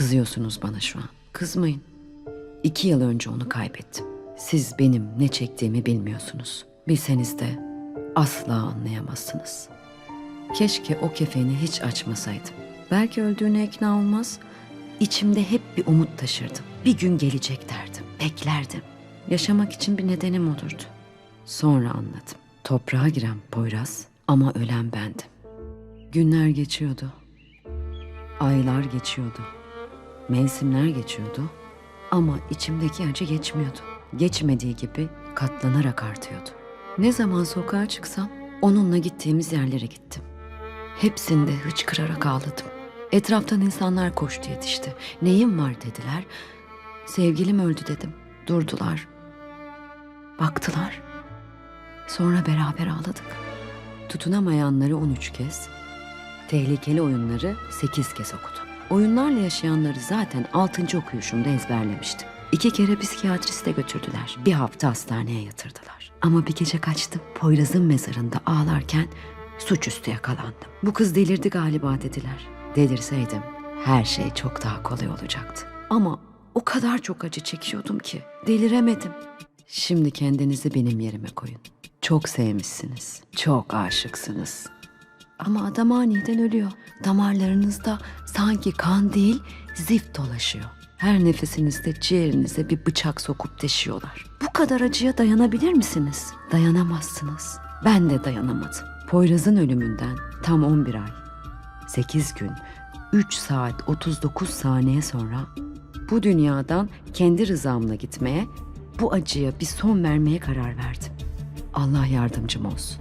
Kızıyorsunuz bana şu an. Kızmayın. İki yıl önce onu kaybettim. Siz benim ne çektiğimi bilmiyorsunuz. Bilseniz de asla anlayamazsınız. Keşke o kefeni hiç açmasaydım. Belki öldüğüne ikna olmaz. İçimde hep bir umut taşırdım. Bir gün gelecek derdim, beklerdim. Yaşamak için bir nedenim olurdu. Sonra anladım. Toprağa giren Poyraz ama ölen bendim. Günler geçiyordu. Aylar geçiyordu. Mevsimler geçiyordu. Ama içimdeki acı geçmiyordu. Geçmediği gibi katlanarak artıyordu. Ne zaman sokağa çıksam onunla gittiğimiz yerlere gittim. Hepsinde hıçkırarak ağladım. Etraftan insanlar koştu yetişti. Neyim var dediler. Sevgilim öldü dedim. Durdular. Baktılar. Sonra beraber ağladık. Tutunamayanları 13 kez, tehlikeli oyunları 8 kez okudum. Oyunlarla yaşayanları zaten 6. okuyuşumda ezberlemiştim. İki kere psikiyatriste götürdüler. Bir hafta hastaneye yatırdılar. Ama bir gece kaçtım. Poyraz'ın mezarında ağlarken suçüstü yakalandım. Bu kız delirdi galiba dediler. Delirseydim her şey çok daha kolay olacaktı. Ama o kadar çok acı çekiyordum ki deliremedim. Şimdi kendinizi benim yerime koyun. Çok sevmişsiniz. Çok aşıksınız. Ama adam aniden ölüyor. Damarlarınızda sanki kan değil zift dolaşıyor. Her nefesinizde ciğerinize bir bıçak sokup deşiyorlar. Bu kadar acıya dayanabilir misiniz? Dayanamazsınız. Ben de dayanamadım. Poyraz'ın ölümünden tam 11 ay, 8 gün, 3 saat 39 saniye sonra bu dünyadan kendi rızamla gitmeye, bu acıya bir son vermeye karar verdim. Allah yardımcım olsun.